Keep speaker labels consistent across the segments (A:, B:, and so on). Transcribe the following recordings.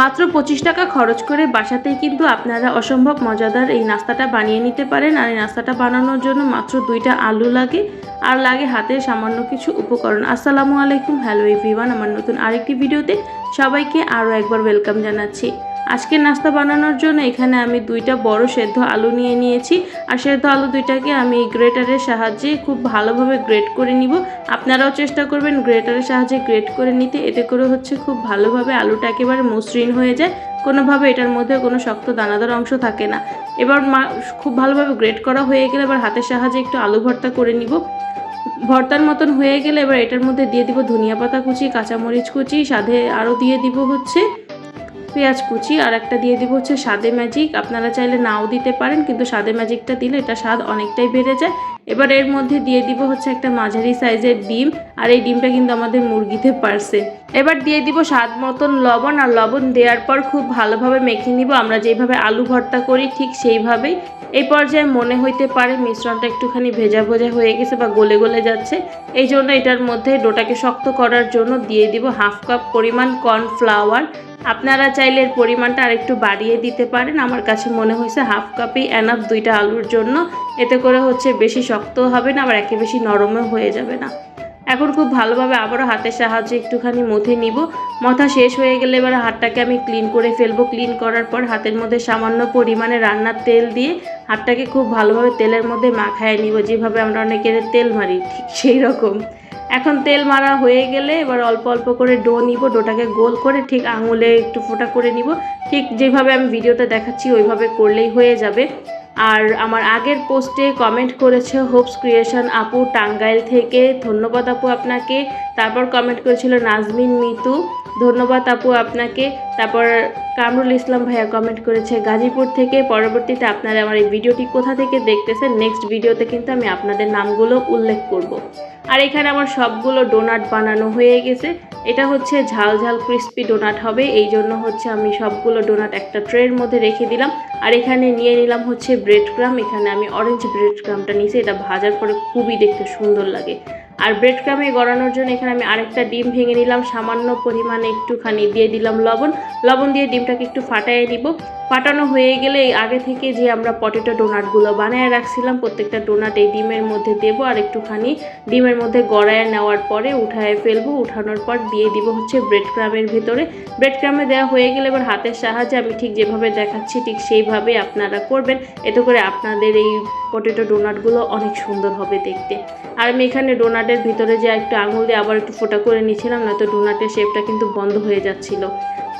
A: মাত্র পঁচিশ টাকা খরচ করে বাসাতেই কিন্তু আপনারা অসম্ভব মজাদার এই নাস্তাটা বানিয়ে নিতে পারেন। আর এই নাস্তাটা বানানোর জন্য মাত্র দুইটা আলু লাগে আর লাগে হাতে সামান্য কিছু উপকরণ। আসসালামু আলাইকুম। হ্যালো এভরিওয়ান আমার নতুন আরেকটি ভিডিওতে সবাইকে আরও একবার ওয়েলকাম জানাচ্ছি। আজকের নাস্তা বানানোর জন্য এখানে আমি দুইটা বড় সেদ্ধ আলু নিয়ে নিয়েছি। আর সেদ্ধ আলু দুইটাকে আমি গ্রেটারের সাহায্যে খুব ভালোভাবে গ্রেট করে নিব। আপনারাও চেষ্টা করবেন গ্রেটারের সাহায্যে গ্রেট করে নিতে। এতে করে হচ্ছে খুব ভালোভাবে আলুটা একেবারে মসৃণ হয়ে যায়। কোনোভাবে এটার মধ্যে কোনো শক্ত দানাদার অংশ থাকে না। এবার খুব ভালোভাবে গ্রেট করা হয়ে গেলে এবার হাতের সাহায্যে একটু আলু ভর্তা করে নিব। ভর্তার মতন হয়ে গেলে এবার এটার মধ্যে দিয়ে দিব ধনিয়া পাতা কুচি, কাঁচামরিচ কুচি, সাথে আরও দিয়ে দিব হচ্ছে পেঁয়াজ কুচি আর একটা দিয়ে দিব হচ্ছে স্বাদে ম্যাজিক। আপনারা চাইলে নাও দিতে পারেন, কিন্তু স্বাদে ম্যাজিকটা দিলে এটা স্বাদ অনেকটাই বেড়ে যায়। এবার এর মধ্যে দিয়ে দিব হচ্ছে একটা মাঝারি সাইজের ডিম, আর এই ডিমটা কিন্তু আমাদের মুরগিতে পারছে। এবার দিয়ে দিব স্বাদ মতন লবণ, আর লবণ দেওয়ার পর খুব ভালোভাবে মেখে নিব। আমরা যেভাবে আলু ভর্তা করি ঠিক সেইভাবেই। এই পর্যায়ে মনে হইতে পারে মিশ্রণটা একটুখানি ভেজা ভেজা হয়ে গেছে বা গলে গলে যাচ্ছে। এই জন্য এটার মধ্যে ডোটাকে শক্ত করার জন্য দিয়ে দিব হাফ কাপ পরিমাণ কর্নফ্লাওয়ার। আপনারা চাইলে এর পরিমাণটা আরেকটু বাড়িয়ে দিতে পারেন। আমার কাছে মনে হয়েছে হাফ কাপই এনাফ দুইটা আলুর জন্য। এতে করে হচ্ছে বেশি শক্ত হবে না, আবার একে বেশি নরমও হয়ে যাবে না। এখন খুব ভালোভাবে আবারও হাতের সাহায্যে একটুখানি মথে নিব। মথা শেষ হয়ে গেলে এবার হাতটাকে আমি ক্লিন করে ফেলব। ক্লিন করার পর হাতের মধ্যে সামান্য পরিমাণে রান্নার তেল দিয়ে হাতটাকে খুব ভালোভাবে তেলের মধ্যে মাখায় নিব। যেভাবে আমরা অনেকের তেল মারি, ঠিক সেই রকম। এখন তেল মারা হয়ে গেলে এবার অল্প অল্প করে ডো নিব, ডোটাকে গোল করে ঠিক আঙুলে একটু ফোটা করে নিব। ঠিক যেভাবে আমি ভিডিওতে দেখাচ্ছি ওইভাবে করলেই হয়ে যাবে। আর আমার আগের পোস্টে কমেন্ট করেছে, হোপস ক্রিয়েশন আপু টাঙ্গাইল থেকে। ধন্যবাদ আপু আপনাকে। তারপর কমেন্ট করেছিল, নাজমিন মিতু। ধন্যবাদ আপু আপনাকে। তারপর কামরুল ইসলাম ভাইয়া কমেন্ট করেছে, গাজীপুর থেকে পরবর্তীতে আপনারা আমার এই ভিডিওটি কোথা থেকে দেখতেছেন? নেক্সট ভিডিওতে কিন্তু আমি আপনাদের নামগুলো উল্লেখ করব। আর এখানে আমার সবগুলো ডোনাট বানানো হয়ে গেছে। এটা হচ্ছে ঝাল ঝাল ক্রিস্পি ডোনাট হবে। এই জন্য হচ্ছে আমি সবগুলো ডোনাট একটা ট্রের মধ্যে রেখে দিলাম। আর এখানে নিয়ে নিলাম হচ্ছে ব্রেড ক্রাম এখানে আমি অরেঞ্জ ব্রেড ক্রামটা নিয়েছি। এটা ভাজার পরে খুবই দেখতে সুন্দর লাগে। আর ব্রেড ক্রামে গড়ানোর জন্য এখানে আমি আরেকটা ডিম ভেঙে নিলাম, সামান্য পরিমাণে একটুখানি দিয়ে দিলাম লবণ। লবণ দিয়ে ডিমটাকে একটু ফাটায় নিব। ফাটানো হয়ে গেলে আগে থেকে যে আমরা পটেটো ডোনাটগুলো বানিয়ে রাখছিলাম, প্রত্যেকটা ডোনাট এই ডিমের মধ্যে দেবো আর একটুখানি ডিমের মধ্যে গড়ায় নেওয়ার পরে উঠায় ফেলব। উঠানোর পর দিয়ে দিব হচ্ছে ব্রেড ক্রামের ভিতরে। ব্রেড ক্রামে দেওয়া হয়ে গেলে এবার হাতের সাহায্যে আমি ঠিক যেভাবে দেখাচ্ছি, ঠিক সেইভাবে আপনারা করবেন। এতে করে আপনাদের এই পটেটো ডোনাটগুলো অনেক সুন্দর হবে দেখতে। আর আমি এখানে ডোনাটের ভিতরে যে একটু আঙুল দিয়ে আবার একটু ফোটা করে নিয়েছিলাম নয়তো ডোনাটের শেপটা কিন্তু বন্ধ হয়ে যাচ্ছিল।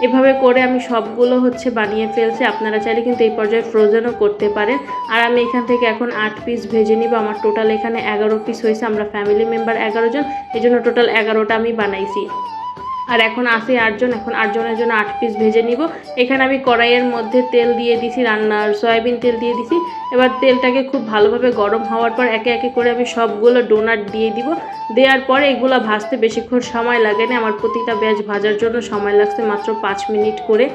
A: এভাবে করে আমি সবগুলো হচ্ছে বানিয়ে ফেলছি। আপনারা চাইলে কিন্তু এই পর্যায়ে ফ্রোজেনও করতে পারেন। আর আমি এখান থেকে এখন আট পিস ভেজে নিব। আমার টোটাল এখানে এগারো পিস হয়েছে। আমরা ফ্যামিলি মেম্বার এগারো জন। এই জন্য টোটাল এগারোটা আমি বানাইছি। আর এখন আসি আটজন, এখন আটজনের জন্য আট পিস ভেজে নিব। এখানে আমি কড়াইয়ের মধ্যে তেল দিয়ে দিছি, রান্নার সয়াবিন তেল দিয়ে দিছি। এবার তেলটাকে খুব ভালোভাবে গরম হওয়ার পর একে একে করে আমি সবগুলো ডোনাট দিয়ে দিব। দেওয়ার পরে এগুলো ভাজতে বেশিক্ষণ সময় লাগে না, আমার প্রতিটা ব্যাচ ভাজার জন্য সময় লাগছে মাত্র পাঁচ মিনিট করে।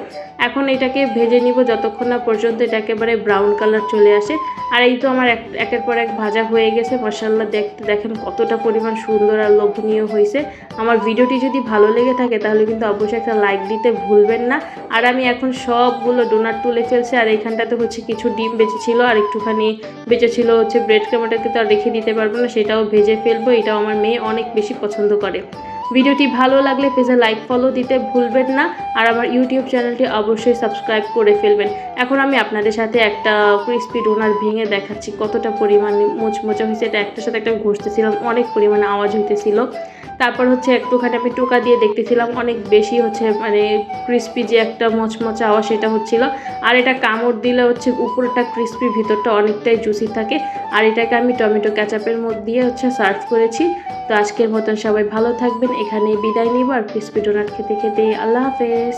A: এখন এটাকে ভেজে নিব যতক্ষণ না পর্যন্ত এটা একেবারে ব্রাউন কালার চলে আসে। আর এই তো আমার এক- একের পর এক ভাজা হয়ে গেছে মশাল্লা দেখতে দেখেন কতটা পরিমাণ সুন্দর আর লোভনীয় হয়েছে। আমার ভিডিওটি যদি ভালো লেগে থাকে তাহলে কিন্তু অবশ্যই একটা লাইক দিতে ভুলবেন না। আর আমি এখন সবগুলো ডোনাট তুলে ফেলছি, আর এইখানটাতে হচ্ছে কিছু ডিম বেঁচেছিল, আর একটুখানি বেঁচেছিল হচ্ছে ব্রেড ক্রামটাকে তো আর রেখে দিতে পারব না, সেটাও ভেজে ফেলব, এটাও আমার মেয়ে অনেক বেশি পছন্দ করে। ভিডিওটি ভালো লাগলে পেজে লাইক ফলো দিতে ভুলবেন না। আর আমার ইউটিউব চ্যানেলটি অবশ্যই সাবস্ক্রাইব করে ফেলবেন। এখন আমি আপনাদের সাথে একটা ক্রিস্পি ডোনার ভেঙে দেখাচ্ছি, কতটা পরিমাণে মোচমোচা হয়েছে এটা একটার সাথে একটা ঘষতেছিলাম, অনেক পরিমাণে আওয়াজ হইতেছিল। তারপর হচ্ছে একটুখানি আমি টোকা দিয়ে দেখতেছিলাম, অনেক বেশি হচ্ছে মানে ক্রিস্পি যে একটা মচমচা আওয়াজ সেটা হচ্ছিল। আর এটা কামড় দিলে হচ্ছে উপরটা ক্রিস্পি ভিতরটা অনেকটাই জুসি থাকে। আর এটাকে আমি টমেটো ক্যাচাপের মধ্যে দিয়ে হচ্ছে সার্ভ করেছি। তো আজকের মতন সবাই ভালো থাকবেন এখানেই বিদায় নিব আর ক্রিস্পি ডোনাট খেতে খেতে। আল্লাহ হাফেজ।